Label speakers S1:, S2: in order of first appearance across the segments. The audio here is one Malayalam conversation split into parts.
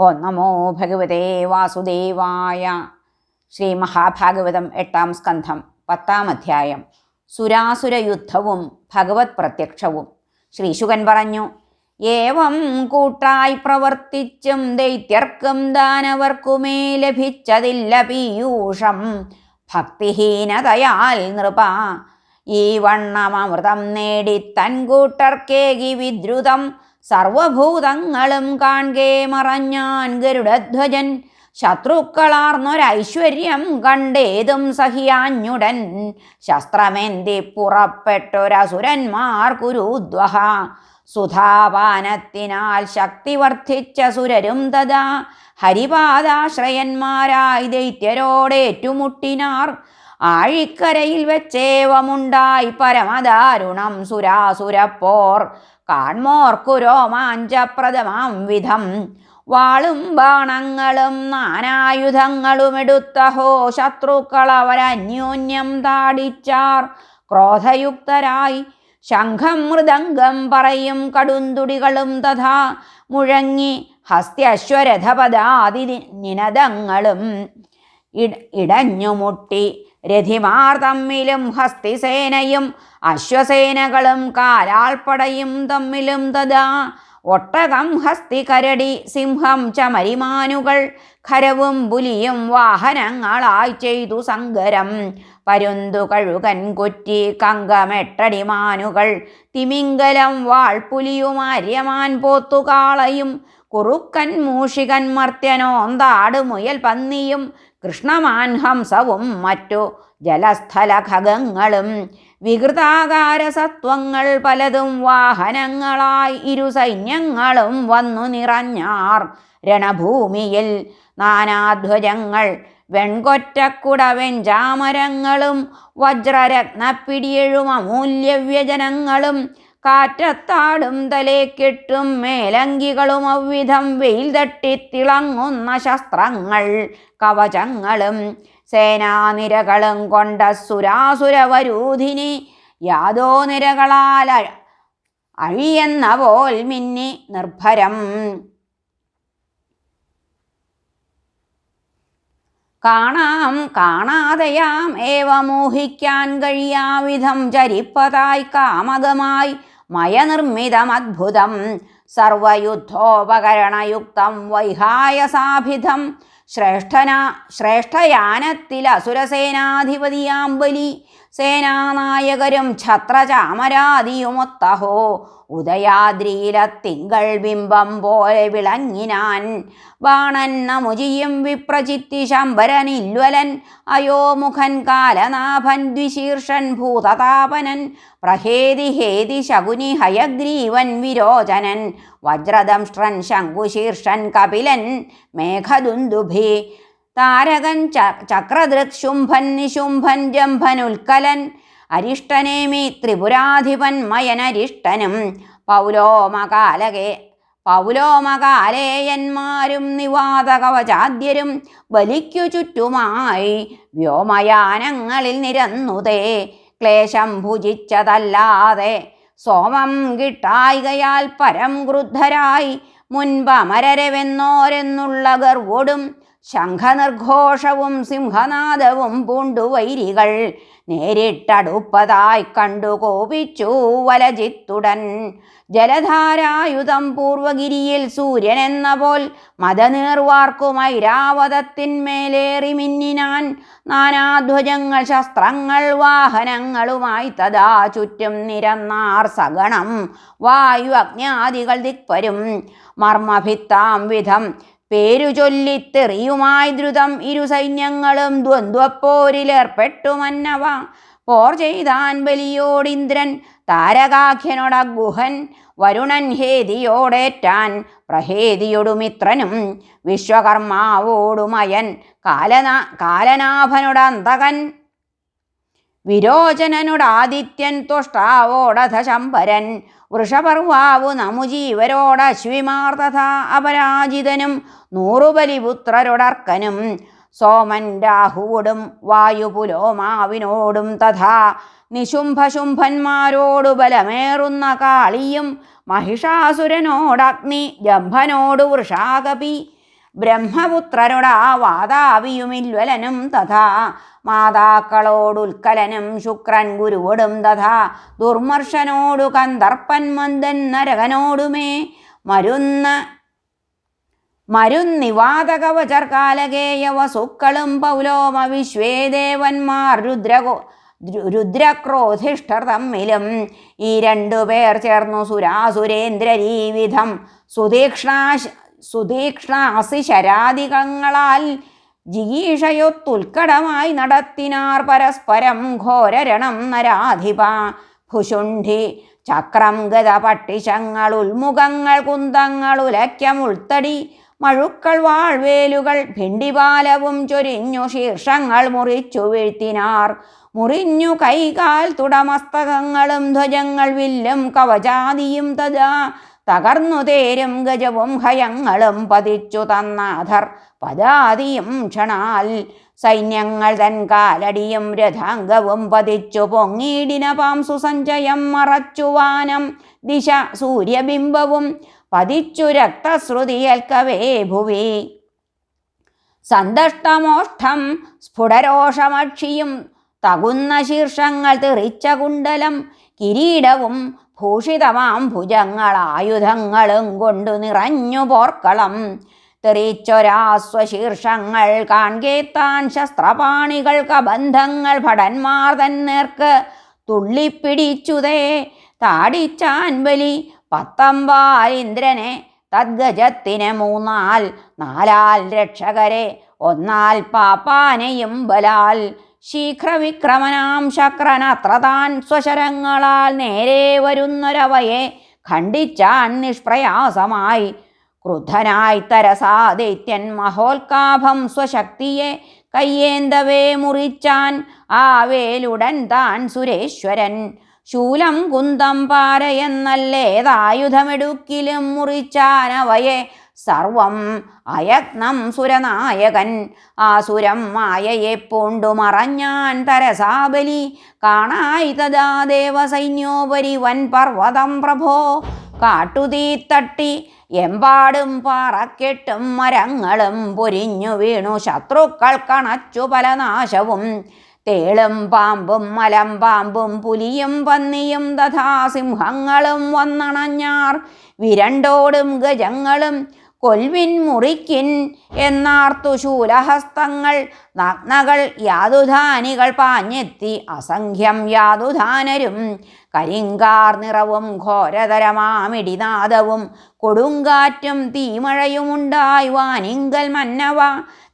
S1: ഓ നമോ ഭഗവതേ വാസുദേവായ. ശ്രീ മഹാഭാഗവതം എട്ടാം സ്കന്ധം പത്താം അധ്യായം. സുരാസുര യുദ്ധവും ഭഗവത് പ്രത്യക്ഷവും. ശ്രീശുകൻ പറഞ്ഞു ഏവം കൂട്ടായി പ്രവർത്തിച്ചും ദൈത്യർക്കും ദാനവർക്കുമേ ലഭിച്ചതില്ല പീയൂഷം. ഭക്തിഹീനതയാൽ നൃപ. ഈ വണ്ണമൃതം നേടി തൻകൂട്ടർക്കേകി വിദ്രുതം. സർവഭൂതങ്ങളും കാൺകേ മറഞ്ഞാൻ ഗരുഡധ്വജൻ. ശത്രുക്കളാർന്നൊരൈശ്വര്യം കണ്ടേതും സഹിയാഞ്ഞുടൻ. ശസ്ത്രമേന്തി പുറപ്പെട്ടൊരസുരന്മാർ കുരുദ്വഹ സുധാപാനത്തിനാൽ ശക്തി വർദ്ധിച്ച സുരരും തഥാ. ഹരിപാദാശ്രയന്മാരായി ദൈത്യരോടേറ്റുമുട്ടിനാർ. ആഴിക്കരയിൽ വെച്ചേവമുണ്ടായി പരമദാരുണം സുരാസുരപ്പോർ. കാൺമോർക്കു രോമാഞ്ചപ്രദമാം വിധം. വാളും ബാണങ്ങളും നാനായുധങ്ങളുമെടുത്തഹോ ശത്രുക്കളവരന്യോന്യം താടിച്ചാർ. ക്രോധയുക്തരായി ശംഖം മൃദംഗം പറയും കടുന്തുടികളും തഥാ മുഴങ്ങി ഹസ്ത്യശ്വരഥപദാതി നിനദങ്ങളും ഇടഞ്ഞുമുട്ടി രഥിമാർ തമ്മിലും ഹസ്തിസേനയും അശ്വസേനകളും കാലാൾപ്പടയും തമ്മിലും തഥാ. ഒട്ടകം ഹസ്തി കരടി സിംഹം ചമരിമാനുകൾ ഖരവും പുലിയും വാഹനങ്ങളായി ചെയ്തു സങ്കരം. പരുന്തു കഴുകൻ കുറ്റി കങ്കമെട്ടടിമാനുകൾ തിമിംഗലം വാൾപുലിയും വാൾപുലിയുമാര്യമാൻ പോത്തുകാളയും കുറുക്കൻ മൂഷികൻ മർത്യനോന്താട് മുയൽ പന്നിയും കൃഷ്ണമാൻ ഹംസവും മറ്റു ജലസ്ഥല ഖഗങ്ങളും വികൃതാകാര സത്വങ്ങൾ പലതും വാഹനങ്ങളായി ഇരു സൈന്യങ്ങളും വന്നു നിറഞ്ഞാർ. രണഭൂമിയിൽ നാനാധ്വജങ്ങൾ വെൺകൊറ്റക്കുടവെഞ്ചാമരങ്ങളും വജ്രരത്നപ്പിടിയെഴും അമൂല്യവ്യജനങ്ങളും കാറ്റത്താടും തലേക്കെട്ടും മേലങ്കികളും അവ്വിധം വെയിൽ തട്ടിത്തിളങ്ങുന്ന ശസ്ത്രങ്ങൾ കവചങ്ങളും സേനാനിരകളും കൊണ്ട സുരാസുരവരൂധിനി യാതോ നിരകളാൽ അഴിയെന്ന പോൽ മിന്നി നിർഭരം. കാണാം കാണാതെയാം ഏവ മോഹിക്കാൻ കഴിയാവിധം ചരിപ്പതായി കാമകമായി മയനിർമ്മിതമദ്ഭുതം സർവയുദ്ധോപകരണയുക്തം വൈഹായസാഭിധം. ശ്രേഷ്ഠന ശ്രേഷ്ഠയാനത്തിൽ അസുരസേനാധിപതിയാം ബലി. സേനാനായകരും ഛത്രചാമരാദിയുമൊത്തഹോ ഉദയാദ്രിയില തിങ്കൾ ബിംബം പോലെ വിളങ്ങിനാൻ. ബാണൻ നമുജിയും വിപ്രചിത്തി ശമ്പരനില്വലൻ അയോമുഖൻ കാലനാഭൻ ദ്വിശീർഷൻ ഭൂതതാപനൻ. പ്രഹേതി ഹേതി ശകുനി ഹയഗ്രീവൻ വിരോചനൻ. വജ്രദംഷ്ട്രൻ ശങ്കുശീർഷൻ കപിലൻ. മേഘദുന്ദുഭി താരകൻ ചക്രദൃത് ശുംഭൻ നിശുംഭൻ ജംഭൻ ഉൽക്കലൻ അരിഷ്ടനേമി ത്രിപുരാധിപൻ മയനരിഷ്ടനും പൗലോമകാലകെ പൗലോമകാലേയന്മാരും നിവാതകവചാദ്യരും ബലിക്കു ചുറ്റുമായി വ്യോമയാനങ്ങളിൽ നിരന്നുതേ ക്ലേശം ഭുജിച്ചതല്ലാതെ സോമം കിട്ടായികയാൽ പരം ക്രുദ്ധരായി മുൻപമരരവെന്നോരെന്നുള്ള ഗർവോടും ശംഖനിർഘോഷവും സിംഹനാദവും പൂണ്ടു വൈരികൾ നേരിട്ടടുപ്പതായി കണ്ടു കോപിച്ചു വലജിത്തുടൻ ജലധാരായുധം പൂർവഗിരിയിൽ സൂര്യൻ എന്ന പോൽ മതനീർവാർക്കുമൈരാവതത്തിന്മേലേറി മിന്നിനാൻ. നാനാധ്വജങ്ങൾ ശസ്ത്രങ്ങൾ വാഹനങ്ങളുമായി തഥാ ചുറ്റും നിരന്നാർ സഗണം. വായു അജ്ഞാദികൾ ദിക്പരും മർമ്മഭിത്താം വിധം പേരു ചൊല്ലിത്തെറിയുമായി ദ്രുതം ഇരു സൈന്യങ്ങളും ദ്വന്ദ്വപ്പോരിലേർപ്പെട്ടു മന്നവ പോർ ചെയ്താൻ ബലിയോടിന്ദ്രൻ താരകാഖ്യനോടഗുഹൻ വരുണൻ ഹേതിയോടേറ്റാൻ പ്രഹേതിയൊടുമിത്രനും വിശ്വകർമാവോടുമയൻ കാലനാ കാലനാഭനോടന്തകൻ. വിരോചനനുടാദിത്യൻ ത്വഷ്ടാവോടധ ശംഭരൻ വൃഷപർവാവു നമുജീവരോടശ്വിമാർ തഥാ അപരാജിതനും നൂറുബലിപുത്രരൊടർക്കനും സോമൻ രാഹുവോടും വായുപുലോമാവിനോടും തഥാ നിശുംഭശുംഭന്മാരോടു ബലമേറുന്ന കാളിയും മഹിഷാസുരനോടഗ്നി ജംഭനോടു വൃഷാകപി ബ്രഹ്മപുത്രരുടെ ആ വാതാവിയുമില്വലനും തഥാ. മാതാക്കളോടുൽക്കലനും ശുക്രൻ ഗുരുവോടും തഥാ. ദുർമർഷനോടു കന്ദർപ്പൻ മന്ദൻ നരകനോടുമേ. മരുന്ന് മരുന്നിവാതകവചർകാലകേയ വസുക്കളും പൗലോമ വിശ്വേദേവന്മാർ രുദ്രകോ രുദ്രക്രോധിഷ്ഠർ തമ്മിലും ഈ രണ്ടു പേർ ചേർന്നു സുരാസുരേന്ദ്രരീവിധം. സുതീക്ഷ്ണാ സുതീക്ഷ്ണാസി ശരാധികങ്ങളാൽ ജിഗീഷയൊത്തുൽക്കടമായി നടത്തിനാർ പരസ്പരം ഘോരരണം നരാധിപ. ഭുഷുണ്ഠി ചക്രം ഗത പട്ടിശങ്ങൾ ഉൽമുഖങ്ങൾ കുന്തങ്ങൾ ഉലക്കം ഉൾത്തടി മഴുക്കൾ വാൾവേലുകൾ ഭിണ്ടിപാലവും ചൊരിഞ്ഞു ശീർഷങ്ങൾ മുറിച്ചു വീഴ്ത്തിനാർ. മുറിഞ്ഞു കൈകാൽ തുടമസ്തകങ്ങളും ധ്വജങ്ങൾ വില്ലും കവചാതിയും തഥാ തകർന്നു തേരും ഗജവും ഹയങ്ങളും പതിച്ചു തന്നാഥർ പദാതിയും ക്ഷണാൽ സൈന്യങ്ങൾ തൻ കാലടിയും രഥാംഗവും പതിച്ചു പൊങ്ങിയിടിന പാംസു സഞ്ചയം മറച്ചുവാനം ദിശ സൂര്യബിംബവും പതിച്ചു രക്തശ്രുതിയേൽക്കവേ ഭുവി. സന്തഷ്ടമോഷ്ടം സ്ഫുടരോഷമക്ഷിയും തകുന്ന ശീർഷങ്ങൾ തെറിച്ച കുണ്ടലം. കിരീടവും ഭൂഷിതമാം ഭുജങ്ങളായുധങ്ങളും കൊണ്ടു നിറഞ്ഞു പോർക്കളം. തെറിച്ചൊരാസ്വശീർഷങ്ങൾ കാൺകേത്താൻ ശസ്ത്രപാണികൾക്ക് ബന്ധങ്ങൾ ഭടന്മാർ തന്നേർക്ക് തുള്ളിപ്പിടിച്ചുതേ. താടിച്ചാൻ ബലി പത്തമ്പാലിന്ദ്രനെ തദ്ഗജത്തിന് മൂന്നാൽ നാലാൽ രക്ഷകരെ ഒന്നാൽ പാപ്പാനെയും ബലാൽ. ശീഘ്രവിക്രമനാം ശക്രനത്ര താൻ സ്വശരങ്ങളാൽ നേരെ വരുന്നൊരവയെ ഖണ്ഡിച്ചാൻ നിഷ്പ്രയാസമായി. ക്രുദ്ധനായി തരസാദിത്യൻ മഹോൽക്കാഭം സ്വശക്തിയെ കയ്യേന്തവേ മുറിച്ചാൻ ആവേലുടൻ താൻ സുരേശ്വരൻ. ശൂലം കുന്തം പാരയെന്നല്ലേതായുധമെടുക്കിലും മുറിച്ചാനവയെ സർവം അയത്നം സുരനായകൻ. ആസുരം മായയെ പൂണ്ടു മറഞ്ഞാൻ തരസാബലി. കാണായി തഥാ ദേവസൈന്യോപരി വൻ പർവതം പ്രഭോ. കാട്ടുതീ തട്ടി എമ്പാടും പാറക്കെട്ടും മരങ്ങളും പൊരിഞ്ഞു വീണു. ശത്രുക്കൾ കണച്ചു പല നാശവും. തേളും പാമ്പും മലമ്പാമ്പും പുലിയും പന്നിയും തഥാ സിംഹങ്ങളും വന്നണഞ്ഞാർ. വിരണ്ടോടും ഗജങ്ങളും കൊൽവിൻ മുറിക്കിൻ എന്നാർത്തു ശൂലഹസ്തങ്ങൾ. നഗ്നകൾ യാതുധാനികൾ പാഞ്ഞെത്തി അസംഖ്യം യാതുധാനരും. കരിങ്കാർ നിറവും ഘോരതരമാമിടിനാദവും. കൊടുങ്കാറ്റും തീമഴയുമുണ്ടായി വാനിങ്കൽ മന്നവ.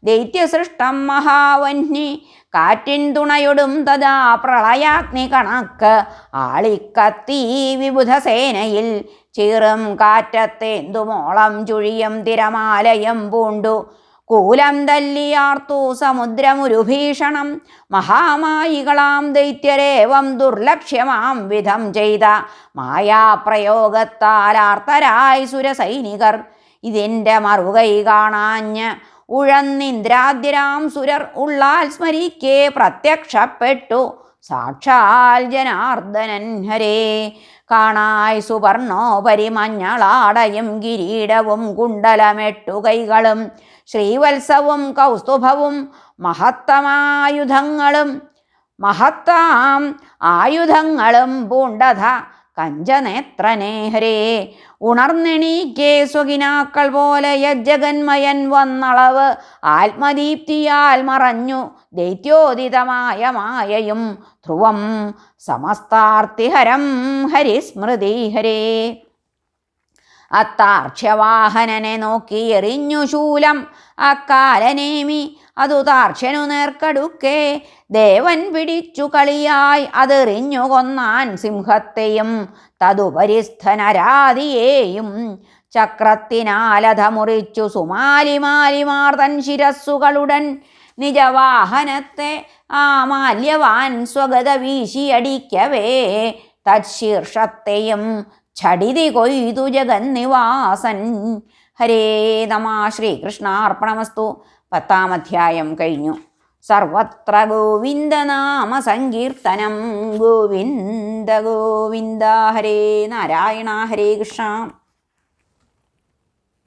S1: ദൈത്യസൃഷ്ടം മഹാവന്നി. കാറ്റിൻ തുണയൊടും തഥാ പ്രളയാഗ്നി കണക്ക് ആളിക്കത്തീ വിബുധ സേനയിൽ ചീറും കാറ്റത്തേന്തുമോളം ചുഴിയും തിരമാലയം പൂണ്ടു. കൂലം തല്ലിയാർത്തു സമുദ്രമുരുഭീഷണം മഹാമായികളാം ദൈത്യരേവം ദുർലക്ഷ്യമാം വിധം ചെയ്ത മായാപ്രയോഗത്താലാർത്തരായി സുരസൈനികർ. ഇതിന്റെ മറുകൈ കാണാഞ്ഞ് ഉഴന്നിന്ദ്രാദ്യരാം സുരർ ഉള്ളാൽ സ്മരിക്കേ പ്രത്യക്ഷപ്പെട്ടു. സാക്ഷാൽ ജനാർദ്ദനൻ ഹരേ. കാണായി സുവർണോപരി മഞ്ഞളാടയും കിരീടവും കുണ്ടലമെട്ടു കൈകളും ശ്രീവത്സവും കൗസ്തുഭവും മഹത്തമായുധങ്ങളും മഹത്താം ആയുധങ്ങളും പൂണ്ടഥ കഞ്ചനേത്രനേ ഹരേ ഉണർന്നെണീക്കേ സ്വകിനാക്കൾ പോലെ യജ്ജഗന്മയൻ വന്നളവ്. ആത്മദീപ്തിയാൽ മറഞ്ഞു ദൈത്യോദിതമായ മായയും ധ്രുവം സമസ്താർത്തിഹരം ഹരിസ്മൃതി ഹരേ അത്താർക്ഷ്യവാഹനനെ നോക്കി എറിഞ്ഞു ശൂലം. അക്കാലനേമി അതു താർക്ഷനു നേർക്കടുക്കേ. ദേവൻ പിടിച്ചു കളിയായി അതെറിഞ്ഞു കൊന്നാൻ സിംഹത്തെയും തതുപരിസ്ഥനരാതിയെയും ചക്രത്തിനാലധ മുറിച്ചു സുമാലിമാലിമാർ തൻ ശിരസ്സുകളുടൻ. നിജവാഹനത്തെ ആ മാല്യവാൻ സ്വഗത വീശിയടിക്കവേ. തത്ശീർഷത്തെയും ഛടിതി കൊയ്തു ജഗന്നിവാസൻ ഹരേ നമ ശ്രീകൃഷ്ണാർപ്പണമസ്തു. പത്താം അധ്യായം കഴിഞ്ഞു. സർവത്ര ഗോവിന്ദനാമ സങ്കീർത്തനം. ഗോവിന്ദ ഗോവിന്ദ ഹരേ നാരായണ ഹരേ കൃഷ്ണ.